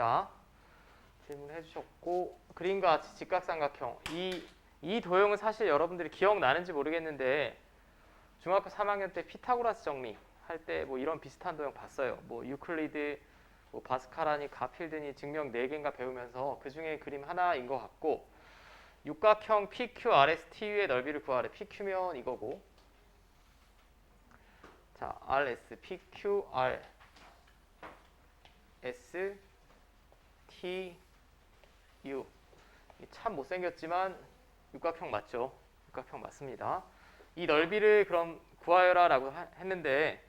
합니다. 질문해 주셨고 그림과 같이 직각삼각형 이, 이 도형은 사실 여러분들이 기억나는지 모르겠는데 중학교 3학년 때 피타고라스 정리 할 때 뭐 이런 비슷한 도형 봤어요. 뭐 유클리드, 뭐 바스카라니, 가필드니 증명 4개인가 배우면서 그 중에 그림 하나인 것 같고 육각형 PQRS TU의 넓이를 구하래. PQ면 이거고 자 RS PQR S T U 이참 못생겼지만 육각형 맞죠? 육각형 맞습니다. 이 넓이를 그럼 구하여라 라고 하- 했는데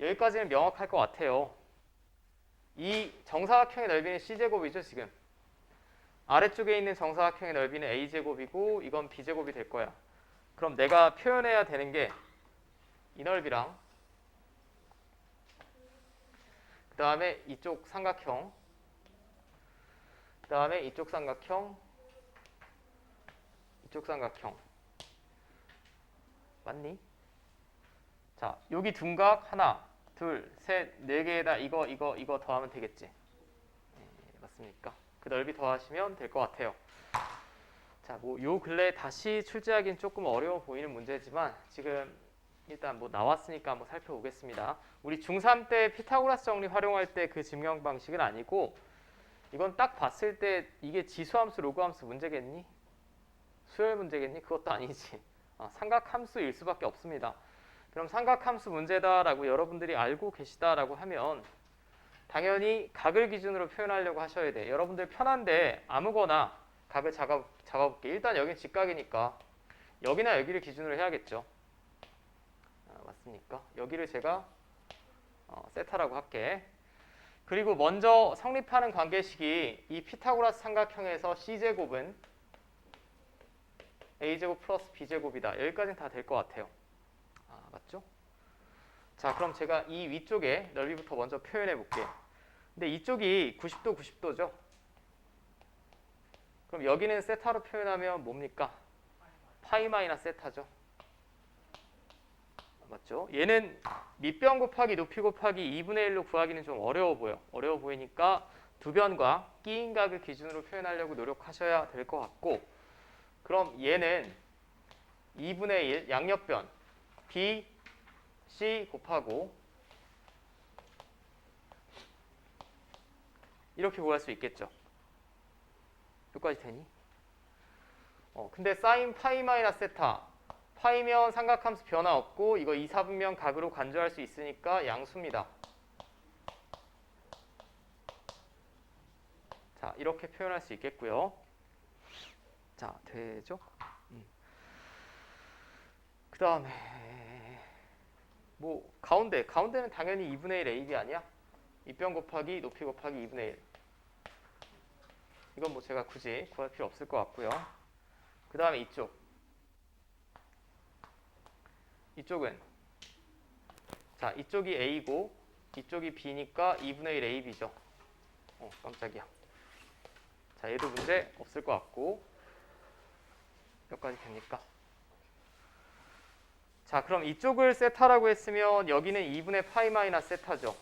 여기까지는 명확할 것 같아요. 이 정사각형의 넓이는 c제곱이죠 지금. 아래쪽에 있는 정사각형의 넓이는 a제곱이고 이건 b제곱이 될 거야. 그럼 내가 표현해야 되는 게 이 넓이랑 그 다음에 이쪽 삼각형 그 다음에 이쪽 삼각형 이쪽 삼각형 맞니? 자 여기 둔각 하나 둘셋네 개에다 이거 이거 이거 더하면 되겠지 네, 맞습니까? 그 넓이 더하시면 될 것 같아요 자 뭐 요 근래 다시 출제하기는 조금 어려워 보이는 문제지만 지금 일단 뭐 나왔으니까 한번 살펴보겠습니다 우리 중3 때 피타고라스 정리 활용할 때 그 증명 방식은 아니고 이건 딱 봤을 때 이게 지수함수 로그함수 문제겠니? 수열 문제겠니? 그것도 아니지. 어, 삼각함수일 수밖에 없습니다. 그럼 삼각함수 문제다라고 여러분들이 알고 계시다라고 하면 당연히 각을 기준으로 표현하려고 하셔야 돼. 여러분들 편한데 아무거나 각을 잡아, 잡아볼게. 일단 여긴 직각이니까 여기나 여기를 기준으로 해야겠죠. 아, 맞습니까? 여기를 제가 어, 세타라고 할게. 그리고 먼저 성립하는 관계식이 이 피타고라스 삼각형에서 c제곱은 a제곱 플러스 b제곱이다. 여기까지는 다 될 것 같아요. 아, 맞죠? 자, 그럼 제가 이 위쪽에 넓이부터 먼저 표현해 볼게요. 근데 이쪽이 90도 90도죠? 그럼 여기는 세타로 표현하면 뭡니까? 파이 마이너스 세타죠. 맞죠? 얘는 밑변 곱하기 높이 곱하기 2분의 1로 구하기는 좀 어려워 보여. 어려워 보이니까 두 변과 끼인 각을 기준으로 표현하려고 노력하셔야 될 것 같고 그럼 얘는 2분의 1 양옆변 B, C 곱하고 이렇게 구할 수 있겠죠. 여기까지 되니? 어, 근데 사인 파이 마이너스 세타 파이면 삼각함수 변화 없고 이거 2, 4분면 각으로 간주할 수 있으니까 양수입니다. 자, 이렇게 표현할 수 있겠고요. 자, 되죠? 음. 그 다음에 뭐 가운데, 가운데는 당연히 2분의 1 AB 아니야? 입변 곱하기 높이 곱하기 2분의 1 이건 뭐 제가 굳이 구할 필요 없을 것 같고요. 그 다음에 이쪽 이쪽은 자 이쪽이 A고 이쪽이 B니까 2분의 1 AB죠. 어 깜짝이야. 자 얘도 문제 없을 것 같고 여기까지 됩니까? 자 그럼 이쪽을 세타라고 했으면 여기는 2분의 파이 마이너스 세타죠.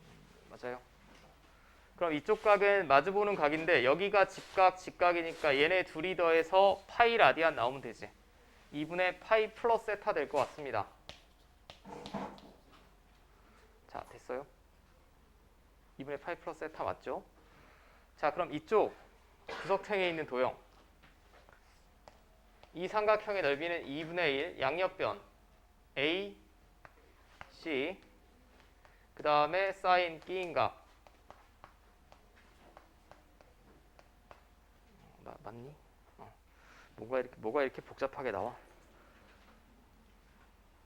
음, 맞아요. 그럼 이쪽 각은 마주보는 각인데 여기가 직각 직각이니까 얘네 둘이 더해서 파이 라디안 나오면 되지. 2분의 파이 플러스 세타 될 것 같습니다. 자, 됐어요? 2분의 파이 플러스 세타 맞죠? 자, 그럼 이쪽 구석탱에 있는 도형. 이 삼각형의 넓이는 2분의 1 양옆변 A, C 그 다음에 사인 끼인각 마- 맞니? 뭐가 이렇게 뭐가 이렇게 복잡하게 나와?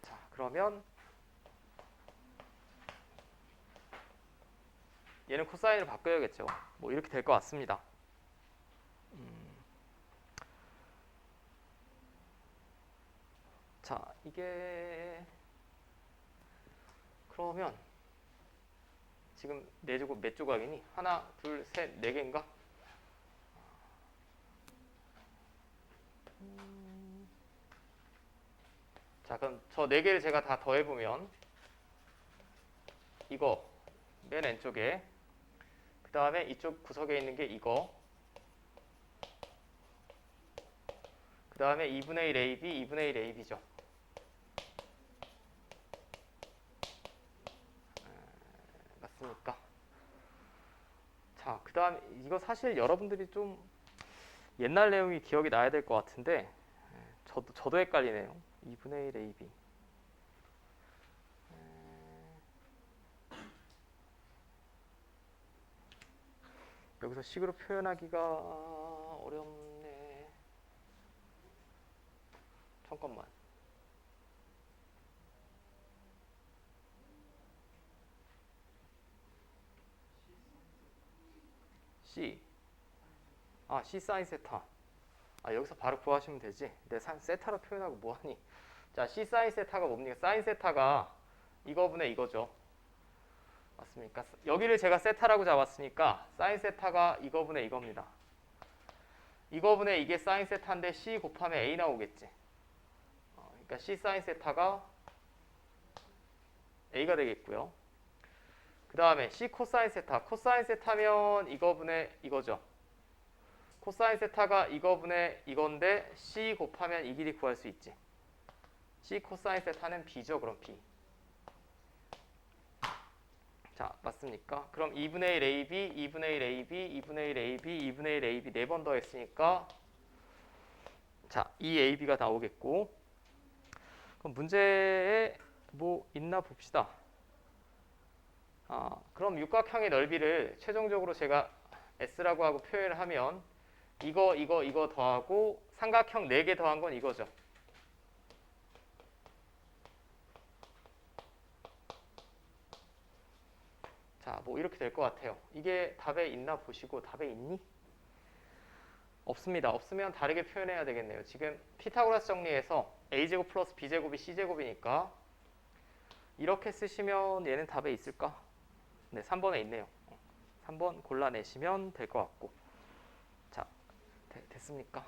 자, 그러면 얘는 코사인을 바꿔야겠죠. 뭐 이렇게 될 것 같습니다. 음. 자, 이게 그러면 지금 네 조각 몇 조각이니? 하나, 둘, 셋, 네 개인가? 자 그럼 저 네 개를 제가 다 더해보면 이거 맨 왼쪽에 다음에 이쪽 구석에 있는 게 이거. 그 다음에 2분의 1 AB, 2분의 1 AB죠. 맞습니까? 자, 그 다음 이거 사실 여러분들이 좀 옛날 내용이 기억이 나야 될 것 같은데 예, 저도 저도 헷갈리네요. 2분의 1 AB. 여기서 식으로 표현하기가 어렵네. 잠깐만. C. 아, C 사인 세타. 아, 여기서 바로 구하시면 되지. 내 사- 세타로 표현하고 뭐하니? 자, C 사인 세타가 뭡니까? 사인 세타가 이거분의 이거죠. 맞습니까? 여기를 제가 세타라고 잡았으니까 사인 세타가 이거분의 이겁니다. 이거분의 이게 사인 세타인데 C 곱하면 A 나오겠지. 어, 그러니까 C 사인 세타가 A가 되겠고요. 그 다음에 C 코사인 세타. 코사인 세타면 이거분의 이거죠. 코사인 세타가 이거분의 이건데 C 곱하면 이 길이 구할 수 있지. C 코사인 세타는 B죠. 그럼 B. 자, 맞습니까? 그럼 2분의 1 AB, 2분의 1 AB, 2분의 1 AB, 2분의 1 AB 네 번 더 했으니까 자, 이 AB가 나오겠고 그럼 문제에 뭐 있나 봅시다. 아, 그럼 육각형의 넓이를 최종적으로 제가 S라고 하고 표현을 하면 이거, 이거, 이거 더하고 삼각형 4개 더한 건 이거죠. 자, 뭐 이렇게 될 것 같아요. 이게 답에 있나 보시고 답에 있니? 없습니다. 없으면 다르게 표현해야 되겠네요. 지금 피타고라스 정리해서 a제곱 플러스 b제곱이 c제곱이니까 이렇게 쓰시면 얘는 답에 있을까? 네, 3번에 있네요. 3번 골라내시면 될 것 같고 됐습니까?